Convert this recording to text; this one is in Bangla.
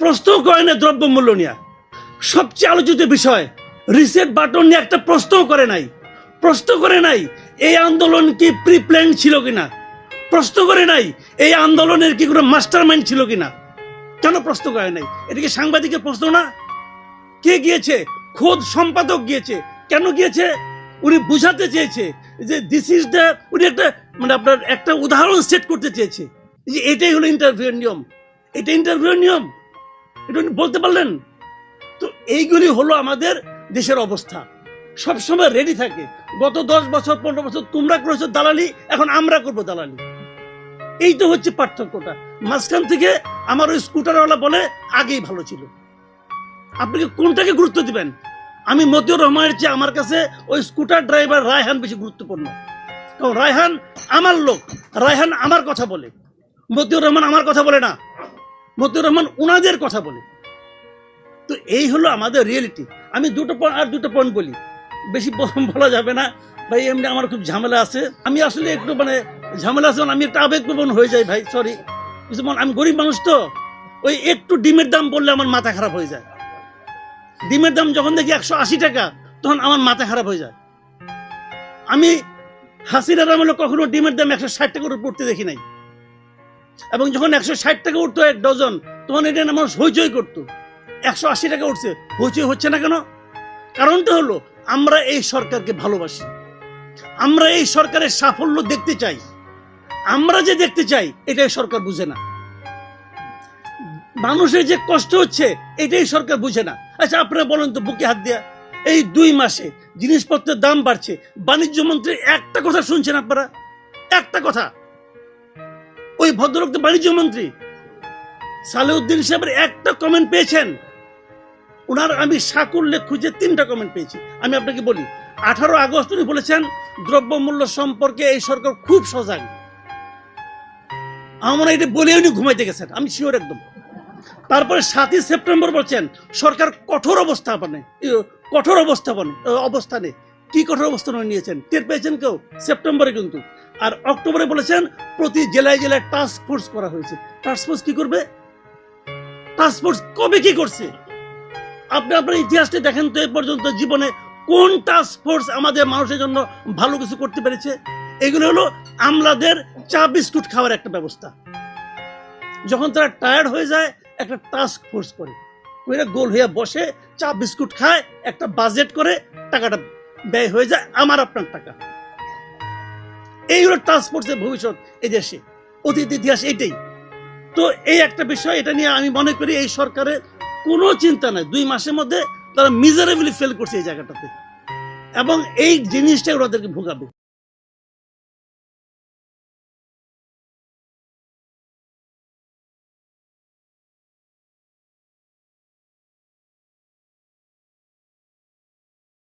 প্রশ্ন করে না দ্রব্যমূল্য নিয়ে। সবচেয়ে আলোচিত বিষয় রিসেট বাটন নিয়ে একটা প্রশ্ন করে নাই। প্রশ্ন করে নাই, এই আন্দোলন কি প্রি প্ল্যান ছিল কিনা? প্রশ্ন করে নাই, এই আন্দোলনের কি কোনো মাস্টার মাইন্ড ছিল কিনা? কেন প্রশ্ন করে নাই? এটা কি সাংবাদিকের প্রশ্ন না? কে গিয়েছে? খোদ সম্পাদক গিয়েছে। কেন গিয়েছে? উনি বুঝাতে চেয়েছে যে দিস ইজ দ্য উনি একটা মানে আপনার একটা উদাহরণ সেট করতে চেয়েছে। যে এটাই হলো ইন্টারভিউর নিয়ম। এটা ইন্টারভিউর নিয়ম। এটা উনি বলতে পারলেন? তো এইগুলি হলো আমাদের দেশের অবস্থা। সবসময় রেডি থাকে। গত দশ বছর, পনেরো বছর তোমরা করেছ দালালি, এখন আমরা করব দালালি। এই তো হচ্ছে পার্থক্যটা। মাঝখান থেকে আমার ওই স্কুটারওয়ালা বলে, আগেই ভালো ছিল। আপনি কোনটাকে গুরুত্ব দিবেন? আমি মতিউর রহমানের চেয়ে আমার কাছে ওই স্কুটার ড্রাইভার রায়হান বেশি গুরুত্বপূর্ণ। কারণ রায়হান আমার লোক। রায়হান আমার কথা বলে। মতিউর রহমান আমার কথা বলে না। মতিউর রহমান ওনাদের কথা বলে। তো এই হলো আমাদের রিয়েলিটি আমি দুটো পয়েন্ট আর দুটো পয়েন্ট বলি। বেশি বলা যাবে না। ভাই, এমনি আমার খুব ঝামেলা আছে। আমি আসলে একটু মানে ঝামেলা আছে মানে আমি একটা আবেগপ্রবণ হয়ে যাই ভাই সরি যেমন আমি গরিব মানুষ তো, ওই একটু ডিমের দাম বললে আমার মাথা খারাপ হয়ে যায়। ডিমের দাম যখন দেখি একশো আশি টাকা, তখন আমার মাথা খারাপ হয়ে যায়। আমি হাসিনার আমলে কখনো ডিমের দাম একশো ষাট টাকার উপর পড়তে দেখি নাই। এবং যখন একশো ষাট টাকা উঠতো এক ডজন, তখন এটা না মানুষ হইচই করতো। একশো আশি টাকা উঠছে, হইচই হচ্ছে না কেন? কারণটা হলো, আমরা এই সরকারকে ভালোবাসি। আমরা এই সরকারের সাফল্য দেখতে চাই। আমরা যে দেখতে চাই, এটাই সরকার বুঝে না। মানুষের যে কষ্ট হচ্ছে, এটাই সরকার বুঝে না। আচ্ছা আপনারা বলেন তো, বুকে হাত দেয়া। এই দুই মাসে জিনিসপত্রের দাম বাড়ছে। বাণিজ্য মন্ত্রী একটা কথা শুনছেন আপনারা? একটা কথা। ওই ভদ্রলোক বাণিজ্য মন্ত্রী। সালেউদ্দিন সাহেবের একটা কমেন্ট পেয়েছেন। ওনার আমি সাকুল্যে খুঁজে তিনটা কমেন্ট পেয়েছি। আমি আপনাকে বলি, আঠারো আগস্ট উনি বলেছেন, দ্রব্যমূল্য সম্পর্কে এই সরকার খুব সজাগ। আমার এটা বলে উনি ঘুমাইতে গেছেন, আমি শিওর একদম। তারপরে সাতই সেপ্টেম্বর বলছেন, সরকার কঠোর অবস্থাপনে কঠোর অবস্থাপনে, অবস্থানে, কি কঠোর অবস্থান নিয়েছেন? টের পেয়েছেন কেউ? সেপ্টেম্বরে কিন্তু। আর অক্টোবরে বলেছেন প্রতি জেলায় জেলায় টাস্ক ফোর্স করা হয়েছে। টাস্ক ফোর্স কি করবে? টাস্ক ফোর্স কবে কি করছে? আপনি আপনার ইতিহাসটা দেখেন তো এ পর্যন্ত জীবনে কোন টাস্ক ফোর্স আমাদের মানুষের জন্য ভালো কিছু করতে পেরেছে? এগুলো হলো আমলাদের চা বিস্কুট খাওয়ার একটা ব্যবস্থা। যখন তারা টায়ার্ড হয়ে যায়, একটা টাস্ক ফোর্স করে। গোল হয়ে বসে চা বিস্কুট খায়, একটা বাজেট করে টাকাটা ব্যয় হয়ে যায়, আমার আপনার টাকা। এই হলো ফোর্সের ভবিষ্যৎ এই দেশে, অতীত ইতিহাস এটাই তো এই একটা বিষয়, এটা নিয়ে আমি মনে করি এই সরকারের কোনো চিন্তা নাই। দুই মাসের মধ্যে তারা মিজারেবলি ফেল করছে এই জায়গাটাতে। এবং এই জিনিসটাই ওদেরকে ভোগাবে।